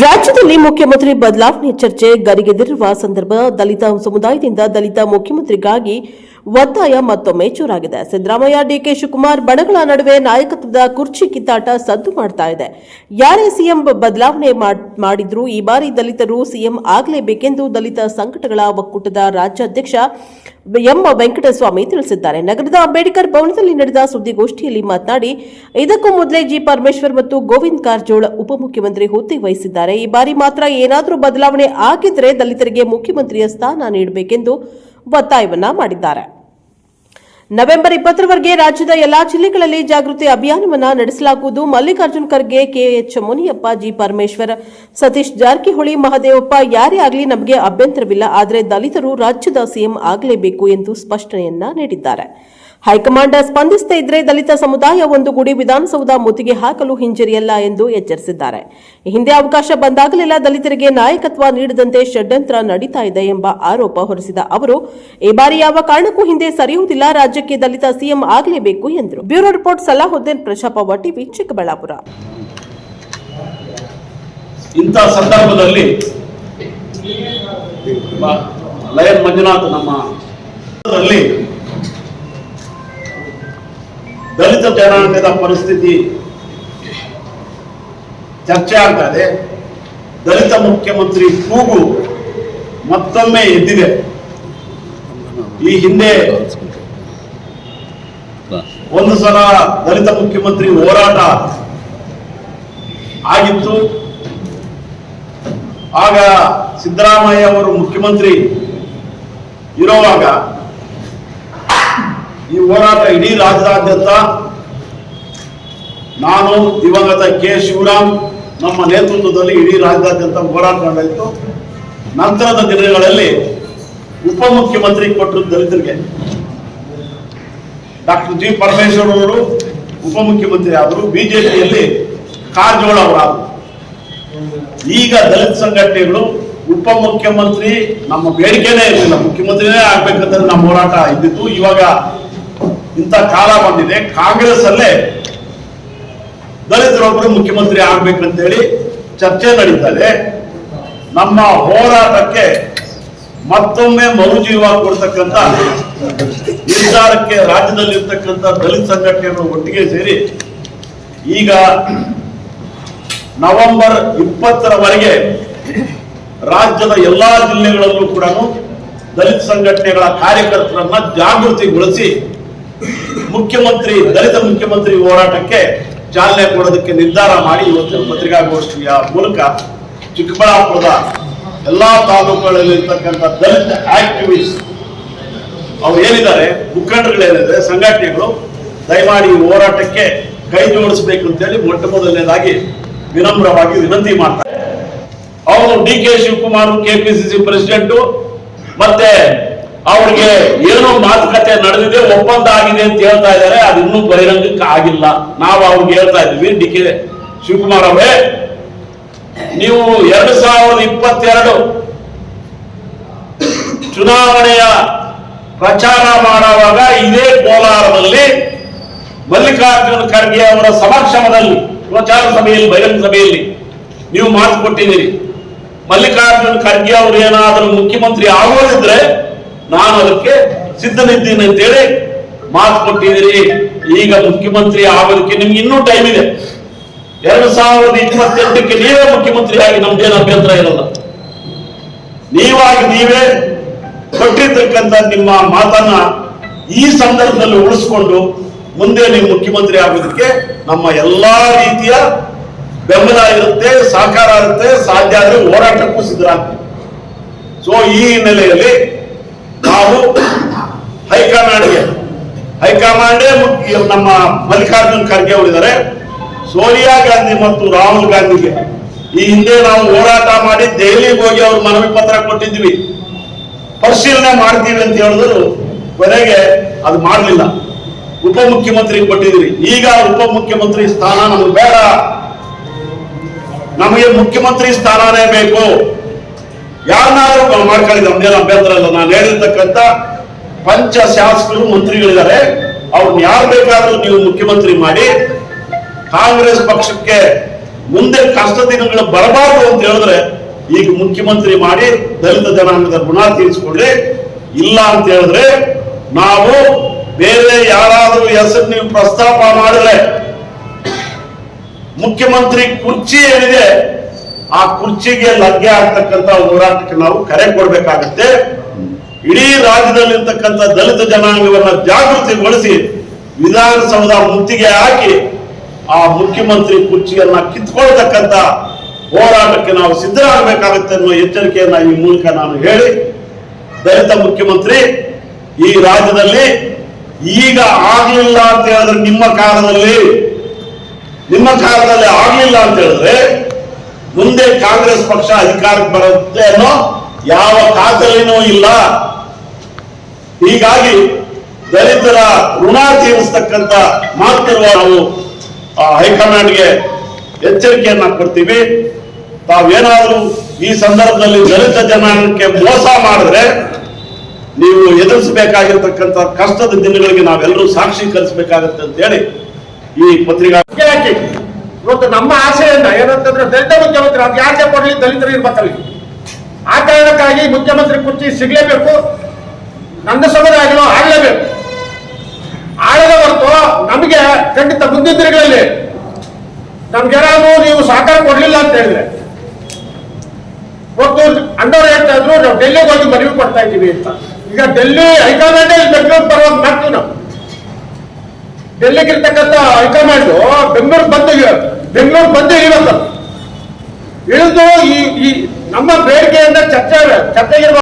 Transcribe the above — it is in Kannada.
ರಾಜ್ಯದಲ್ಲಿ ಮುಖ್ಯಮಂತ್ರಿ ಬದಲಾವಣೆ ಚರ್ಚೆ ಗರಿಗೆದಿರುವ ಸಂದರ್ಭ ದಲಿತ ಸಮುದಾಯದಿಂದ ದಲಿತ ಮುಖ್ಯಮಂತ್ರಿಗಾಗಿ ಒತ್ತಾಯ ಮತ್ತೊಮ್ಮೆ ಚೂರಾಗಿದೆ. ಸಿದ್ದರಾಮಯ್ಯ, ಡಿಕೆ ಶಿವಕುಮಾರ್ ಬಣಗಳ ನಡುವೆ ನಾಯಕತ್ವದ ಕುರ್ಚಿ ಕಿತ್ತಾಟ ಸದ್ದು ಮಾಡ್ತಾ ಇದೆ. ಯಾರೇ ಸಿಎಂ ಬದಲಾವಣೆ ಮಾಡಿದ್ರು ಈ ಬಾರಿ ದಲಿತರು ಸಿಎಂ ಆಗಲೇಬೇಕೆಂದು ದಲಿತ ಸಂಕಟಗಳ ಒಕ್ಕೂಟದ ರಾಜ್ಯಾಧ್ಯಕ್ಷ ಎಂ. ವೆಂಕಟಸ್ವಾಮಿ ತಿಳಿಸಿದ್ದಾರೆ. ನಗರದ ಅಂಬೇಡ್ಕರ್ ಭವನದಲ್ಲಿ ನಡೆದ ಸುದ್ದಿಗೋಷ್ಠಿಯಲ್ಲಿ ಮಾತನಾಡಿ, ಇದಕ್ಕೂ ಮೊದಲೇ ಜಿ. ಪರಮೇಶ್ವರ್ ಮತ್ತು ಗೋವಿಂದ್ ಕಾರಜೋಳ ಉಪಮುಖ್ಯಮಂತ್ರಿ ಹುದ್ದೆ ವಹಿಸಿದ್ದಾರೆ. ಈ ಬಾರಿ ಮಾತ್ರ ಏನಾದರೂ ಬದಲಾವಣೆ ಆಗಿದ್ರೆ ದಲಿತರಿಗೆ ಮುಖ್ಯಮಂತ್ರಿಯ ಸ್ಥಾನ ನೀಡಬೇಕೆಂದು ಒತ್ತಾಯವನ್ನ ಮಾಡಿದ್ದಾರೆ. ನವೆಂಬರ್ ಇಪ್ಪತ್ತರವರೆಗೆ ರಾಜ್ಯದ ಎಲ್ಲಾ ಜಿಲ್ಲೆಗಳಲ್ಲಿ ಜಾಗೃತಿ ಅಭಿಯಾನವನ್ನ ನಡೆಸಲಾಗುವುದು. ಮಲ್ಲಿಕಾರ್ಜುನ್ ಖರ್ಗೆ, ಕೆಎಚ್ ಮುನಿಯಪ್ಪ, ಜಿ ಪರಮೇಶ್ವರ್, ಸತೀಶ್ ಜಾರಕಿಹೊಳಿ, ಮಹದೇವಪ್ಪ ಯಾರೇ ಆಗಲಿ ನಮಗೆ ಅಭ್ಯಂತರವಿಲ್ಲ. ಆದರೆ ದಲಿತರು ರಾಜ್ಯದ ಸಿಎಂ ಆಗಲೇಬೇಕು ಎಂದು ಸ್ಪಷ್ಟನೆಯನ್ನ ನೀಡಿದ್ದಾರೆ. ಹೈಕಮಾಂಡ್ ಸ್ಪಂದಿಸದೇ ಇದ್ರೆ ದಲಿತ ಸಮುದಾಯ ಒಂದು ಗುಡಿ ವಿಧಾನಸೌಧ ಮುತ್ತಿಗೆ ಹಾಕಲು ಹಿಂಜರಿಯಲ್ಲ ಎಂದು ಎಚ್ಚರಿಸಿದ್ದಾರೆ. ಹಿಂದೆ ಅವಕಾಶ ಬಂದಾಗಲೆಲ್ಲ ದಲಿತರಿಗೆ ನಾಯಕತ್ವ ನೀಡದಂತೆ ಷಡ್ಯಂತ್ರ ನಡೀತಾ ಇದೆ ಎಂಬ ಆರೋಪ ಹೊರಿಸಿದ ಅವರು, ಈ ಬಾರಿ ಯಾವ ಕಾರಣಕ್ಕೂ ಹಿಂದೆ ಸರಿಯುವುದಿಲ್ಲ, ರಾಜ್ಯಕ್ಕೆ ದಲಿತ ಸಿಎಂ ಆಗಲೇಬೇಕು ಎಂದರು. ಬ್ಯೂರೋ ರಿಪೋರ್ಟ್ ಸಲಾಹುದ್ದೀನ್ ಪ್ರಶಾಪ ಟಿವಿ ಚಿಕ್ಕಬಳ್ಳಾಪುರ. ಇಂಥ ಸಂದರ್ಭದಲ್ಲಿ ಲಯನ್ ಮಂಜುನಾಥ್ ನಮ್ಮ ದಲಿತ ಜನಾಂಗದ ಪರಿಸ್ಥಿತಿ ಚರ್ಚೆ ಆಗ್ತಾ ದಲಿತ ಮುಖ್ಯಮಂತ್ರಿ ಕೂಗು ಮತ್ತೊಮ್ಮೆ ಎದ್ದಿದೆ. ಈ ಹಿಂದೆ ಒಂದು ಸಲ ದಲಿತ ಮುಖ್ಯಮಂತ್ರಿ ಹೋರಾಟ ಆಗಿತ್ತು. ಆಗ ಸಿದ್ದರಾಮಯ್ಯ ಅವರು ಮುಖ್ಯಮಂತ್ರಿ ಇರುವಾಗ ಈ ಹೋರಾಟ ಇಡೀ ರಾಜ್ಯದಾದ್ಯಂತ ನಾನು, ದಿವಂಗತ ಕೆ. ಶಿವರಾಮ್, ನಮ್ಮ ನೇತೃತ್ವದಲ್ಲಿ ಇಡೀ ರಾಜ್ಯದಾದ್ಯಂತ ಹೋರಾಟ ನಡೆಯಿತು. ನಂತರದ ದಿನಗಳಲ್ಲಿ ಉಪಮುಖ್ಯಮಂತ್ರಿ ಕೊಟ್ಟರು ದಲಿತರಿಗೆ. Doctor G. ಪರಮೇಶ್ವರ್ ಅವರು ಉಪಮುಖ್ಯಮಂತ್ರಿ ಆದರು. ಬಿಜೆಪಿಯಲ್ಲಿ ಕಾರಜೋಳ ಅವರಾದರು. ಈಗ ದಲಿತ ಸಂಘಟನೆಗಳು ಉಪಮುಖ್ಯಮಂತ್ರಿ ನಮ್ಮ ಬೇಡಿಕೆನೇ ಇರಲಿಲ್ಲ. ಮುಖ್ಯಮಂತ್ರಿನೇ ಆಗ್ಬೇಕಂತ ನಮ್ಮ ಹೋರಾಟ ಇದ್ದಿತ್ತು. ಇವಾಗ ಇಂಥ ಕಾಲ ಬಂದಿದೆ. ಕಾಂಗ್ರೆಸ್ ಅಲ್ಲೇ ದಲಿತರೊಬ್ಬರು ಮುಖ್ಯಮಂತ್ರಿ ಆಗ್ಬೇಕಂತೇಳಿ ಚರ್ಚೆ ನಡೀತದೆ. ನಮ್ಮ ಹೋರಾಟಕ್ಕೆ ಮತ್ತೊಮ್ಮೆ ಮರುಜೀವ ಕೊಡ್ತಕ್ಕಂಥ ನಿರ್ಧಾರಕ್ಕೆ ರಾಜ್ಯದಲ್ಲಿರ್ತಕ್ಕಂಥ ದಲಿತ ಸಂಘಟನೆಗಳು ಒಟ್ಟಿಗೆ ಸೇರಿ ಈಗ ನವೆಂಬರ್ ಇಪ್ಪತ್ತರವರೆಗೆ ರಾಜ್ಯದ ಎಲ್ಲಾ ಜಿಲ್ಲೆಗಳಲ್ಲೂ ಕೂಡ ದಲಿತ ಸಂಘಟನೆಗಳ ಕಾರ್ಯಕರ್ತರನ್ನ ಜಾಗೃತಿಗೊಳಿಸಿ ಮುಖ್ಯಮಂತ್ರಿ, ದಲಿತ ಮುಖ್ಯಮಂತ್ರಿ ಹೋರಾಟಕ್ಕೆ ಚಾಲನೆ ಕೊಡೋದಕ್ಕೆ ನಿರ್ಧಾರ ಮಾಡಿ ಇವತ್ತಿನ ಪತ್ರಿಕಾಗೋಷ್ಠಿಯ ಮೂಲಕ ಚಿಕ್ಕಬಳ್ಳಾಪುರದ ಎಲ್ಲಾ ತಾಲೂಕುಗಳಲ್ಲಿ ಇರ್ತಕ್ಕಂಥ ದಲಿತ ಆಕ್ಟಿವಿಸ್ಟ್ ಅವ್ರು ಏನಿದ್ದಾರೆ? ಮುಖಂಡರುಗಳೇನಿದೆ ಸಂಘಟನೆಗಳು ದಯಮಾಡಿ ಹೋರಾಟಕ್ಕೆ ಕೈ ಜೋಡಿಸಬೇಕು ಅಂತೇಳಿ ಮೊಟ್ಟ ಮೊದಲನೇದಾಗಿ ವಿನಮ್ರವಾಗಿ ವಿನಂತಿ ಮಾಡ್ತಾರೆ. ಅವರು D K Shivakumar KPCC president, ಮತ್ತೆ ಅವ್ರಿಗೆ ಏನೋ ಮಾತುಕತೆ ನಡೆದಿದೆ ಒಪ್ಪಂದ ಆಗಿದೆ ಅಂತ ಹೇಳ್ತಾ ಇದ್ದಾರೆ, ಅದು ಇನ್ನೂ ಬಹಿರಂಗಕ್ಕೆ ಆಗಿಲ್ಲ. ನಾವು ಅವ್ರಿಗೆ ಹೇಳ್ತಾ ಇದ್ವಿ ಡಿ ಕೆ ಶಿವಕುಮಾರ್ ಅವರೇ, ನೀವು ಎರಡು ಸಾವಿರದ ಇಪ್ಪತ್ತೆರಡು ಚುನಾವಣೆಯ ಪ್ರಚಾರ ಮಾಡುವಾಗ ಇದೇ ಕೋಲಾರದಲ್ಲಿ ಮಲ್ಲಿಕಾರ್ಜುನ ಖರ್ಗೆ ಅವರ ಸಮಕ್ಷಮದಲ್ಲಿ, ಪ್ರಚಾರ ಸಭೆಯಲ್ಲಿ, ಬಹಿರಂಗ ಸಭೆಯಲ್ಲಿ ನೀವು ಮಾತು ಕೊಟ್ಟಿದ್ದೀರಿ. ಮಲ್ಲಿಕಾರ್ಜುನ ಖರ್ಗೆ ಅವರು ಏನಾದರೂ ಮುಖ್ಯಮಂತ್ರಿ ಆಗೋದಿದ್ರೆ ನಾನು ಅದಕ್ಕೆ ಸಿದ್ಧನಿದ್ದೀನಿ ಅಂತೇಳಿ ಮಾತು ಕೊಟ್ಟಿದ್ದೀರಿ. ಈಗ ಮುಖ್ಯಮಂತ್ರಿ ಆಗೋದಕ್ಕೆ ನಿಮ್ಗೆ ಇನ್ನೂ ಟೈಮ್ ಇದೆ. ಎರಡು ಸಾವಿರದ ಇಪ್ಪತ್ತೆಂಟಕ್ಕೆ ನೀವೇ ಮುಖ್ಯಮಂತ್ರಿ ಆಗಿ ನಮ್ದೇನು ಅಭ್ಯಂತರ ಇರಲ್ಲ. ನೀವಾಗಿ ನೀವೇ ಕೊಟ್ಟಿರ್ತಕ್ಕಂಥ ನಿಮ್ಮ ಮಾತನ್ನ ಈ ಸಂದರ್ಭದಲ್ಲಿ ಉಳಿಸ್ಕೊಂಡು ಮುಂದೆ ನೀವು ಮುಖ್ಯಮಂತ್ರಿ ಆಗೋದಕ್ಕೆ ನಮ್ಮ ಎಲ್ಲಾ ರೀತಿಯ ಬೆಂಬಲ ಇರುತ್ತೆ, ಸಹಕಾರ ಇರುತ್ತೆ, ಸಾಧ್ಯ ಆದ್ರೆ ಹೋರಾಟಕ್ಕೂ ಸಿದ್ಧರಾಗ್ತೀವಿ. ಸೊ ಈ ಹಿನ್ನೆಲೆಯಲ್ಲಿ ನಾವು ಹೈಕಮಾಂಡ್ಗೆ ಹೈಕಮಾಂಡೇ ನಮ್ಮ ಮಲ್ಲಿಕಾರ್ಜುನ್ ಖರ್ಗೆ ಅವರಿದ್ದಾರೆ. ಸೋನಿಯಾ ಗಾಂಧಿ ಮತ್ತು ರಾಹುಲ್ ಗಾಂಧಿಗೆ ಈ ಹಿಂದೆ ನಾವು ಹೋರಾಟ ಮಾಡಿ ದೆಹಲಿಗೆ ಹೋಗಿ ಅವ್ರ ಮನವಿ ಪತ್ರ ಕೊಟ್ಟಿದ್ವಿ. ಪರಿಶೀಲನೆ ಮಾಡ್ತೀವಿ ಅಂತ ಹೇಳಿದ್ರು. ಕೊನೆಗೆ ಅದು ಮಾಡಲಿಲ್ಲ. ಉಪಮುಖ್ಯಮಂತ್ರಿ ಕೊಟ್ಟಿದ್ವಿ ಈಗ ಉಪಮುಖ್ಯಮಂತ್ರಿ ಸ್ಥಾನ ನಮ್ಗೆ ಬೇಡ. ನಮಗೆ ಮುಖ್ಯಮಂತ್ರಿ ಸ್ಥಾನನೇ ಬೇಕು. ಯಾರನ್ನಾದ್ರೂ ಮಾಡ್ಕೊಳ್ಳಿ ನಮ್ದೇನು ಅಭ್ಯಂತರ ಇಲ್ಲ ನಾನು ಹೇಳಿರ್ತಕ್ಕಂಥ ಪಂಚ ಶಾಸಕರು, ಮಂತ್ರಿಗಳಿದ್ದಾರೆ. ಅವ್ರನ್ನ ಯಾರು ಬೇಕಾದ್ರೂ ನೀವು ಮುಖ್ಯಮಂತ್ರಿ ಮಾಡಿ, ಕಾಂಗ್ರೆಸ್ ಪಕ್ಷಕ್ಕೆ ಮುಂದೆ ಕಷ್ಟ ದಿನಗಳು ಬರಬಾರದು ಅಂತ ಹೇಳಿದ್ರೆ, ಈಗ ಮುಖ್ಯಮಂತ್ರಿ ಮಾಡಿ ದಲಿತ ಜನಾಂಗದ ಗುಣ ತೀರಿಸಿಕೊಳ್ಳಿ ಇಲ್ಲ ಅಂತ ಹೇಳಿದ್ರೆ, ನಾವು ಬೇರೆ ಯಾರಾದರೂ ಹೆಸರು ನೀವು ಪ್ರಸ್ತಾಪ ಮಾಡಿದ್ರೆ, ಮುಖ್ಯಮಂತ್ರಿ ಕುರ್ಚಿ ಏನಿದೆ ಆ ಕುರ್ಚಿಗೆ ಲಗ್ಗೆ ಆಗ್ತಕ್ಕಂತ ಹೋರಾಟಕ್ಕೆ ನಾವು ಕರೆ ಕೊಡ್ಬೇಕಾಗತ್ತೆ. ಇಡೀ ರಾಜ್ಯದಲ್ಲಿರ್ತಕ್ಕಂಥ ದಲಿತ ಜನಾಂಗವನ್ನ ಜಾಗೃತಿಗೊಳಿಸಿ ವಿಧಾನಸೌಧ ಮುತ್ತಿಗೆ ಹಾಕಿ ಆ ಮುಖ್ಯಮಂತ್ರಿ ಕುರ್ಚಿಯನ್ನ ಕಿತ್ಕೊಳ್ತಕ್ಕಂತ ಹೋರಾಟಕ್ಕೆ ನಾವು ಸಿದ್ಧರಾಗಬೇಕಾಗುತ್ತೆ ಅನ್ನೋ ಎಚ್ಚರಿಕೆಯನ್ನ ಈ ಮೂಲಕ ನಾನು ಹೇಳಿ, ದಲಿತ ಮುಖ್ಯಮಂತ್ರಿ, ಈ ರಾಜ್ಯದಲ್ಲಿ ಈಗ ಆಗ್ಲಿಲ್ಲ ಅಂತ ಹೇಳಿದ್ರೆ ನಿಮ್ಮ ಕಾಲದಲ್ಲಿ ನಿಮ್ಮ ಕಾಲದಲ್ಲಿ ಆಗ್ಲಿಲ್ಲ ಅಂತ ಹೇಳಿದ್ರೆ ಮುಂದೆ ಕಾಂಗ್ರೆಸ್ ಪಕ್ಷ ಅಧಿಕಾರಕ್ಕೆ ಬರುತ್ತೆ ಅನ್ನೋ ಯಾವ ಖಾತರಿನೂ ಇಲ್ಲ. ಹೀಗಾಗಿ ದಲಿತರ ಋಣ ತೀರಿಸತಕ್ಕಂತ ಮಾತಿರುವ ನಾವು ಹೈಕಮಾಂಡ್ಗೆ ಎಚ್ಚರಿಕೆಯನ್ನ ಕೊಡ್ತೀವಿ. ತಾವೇನಾದ್ರೂ ಈ ಸಂದರ್ಭದಲ್ಲಿ ದಲಿತ ಜನಾಂಗಕ್ಕೆ ಮೋಸ ಮಾಡಿದ್ರೆ ನೀವು ಎದುರಿಸಬೇಕಾಗಿರ್ತಕ್ಕಂಥ ಕಷ್ಟದ ದಿನಗಳಿಗೆ ನಾವೆಲ್ಲರೂ ಸಾಕ್ಷಿ ಸಾಕ್ಷೀಕರಿಸಬೇಕಾಗತ್ತೆ ಅಂತ ಹೇಳಿ ಈ ಪತ್ರಿಕಾ ಇವತ್ತು ನಮ್ಮ ಆಶೆಯನ್ನ ಏನಂತಂದ್ರೆ ದಲಿತ ಮುಖ್ಯಮಂತ್ರಿ, ಅದು ಯಾಕೆ ಕೊಡಲಿ? ದಲಿತರು ಇರ್ಬೇಕಲ್ಲಿ. ಆ ಕಾರಣಕ್ಕಾಗಿ ಮುಖ್ಯಮಂತ್ರಿ ಕುರ್ಚಿ ಸಿಗ್ಲೇಬೇಕು, ನನ್ನ ಸಮುದಾಯಗಳು ಆಗ್ಲೇಬೇಕು. ಆಳದ ಹೊರತು ನಮಗೆ ಖಂಡಿತ ಮುಂದಿನ ದಿನಗಳಲ್ಲಿ ನಮ್ಗೇನಾದ್ರು ನೀವು ಸಹಕಾರ ಕೊಡ್ಲಿಲ್ಲ ಅಂತ ಹೇಳಿದ್ರೆ ಇವತ್ತು ಅಂಡರ್ ಹೇಳ್ತಾ ಇದ್ರು, ನಾವು ಡೆಲ್ಲಿಗೆ ಹೋಗಿ ಮನವಿ ಕೊಡ್ತಾ ಇದ್ದೀವಿ ಅಂತ. ಈಗ ಡೆಲ್ಲಿ ಹೈಕಮಾಂಡ್ ಬೆಂಗಳೂರು ಬರೋದು ಮಾಡ್ತೀವಿ ನಾವು. ಡೆಲ್ಲಿಗಿರ್ತಕ್ಕಂಥ ಹೈಕಮಾಂಡ್ ಬೆಂಗಳೂರು ಬಂದು ಬೆಂಗಳೂರು ಬಂದು ಇಳಿಬೇಕು ಇಳಿದು ಈ ನಮ್ಮ ಬೇಡಿಕೆಯಿಂದ ಚರ್ಚೆ ಚರ್ಚೆಗಿರುವ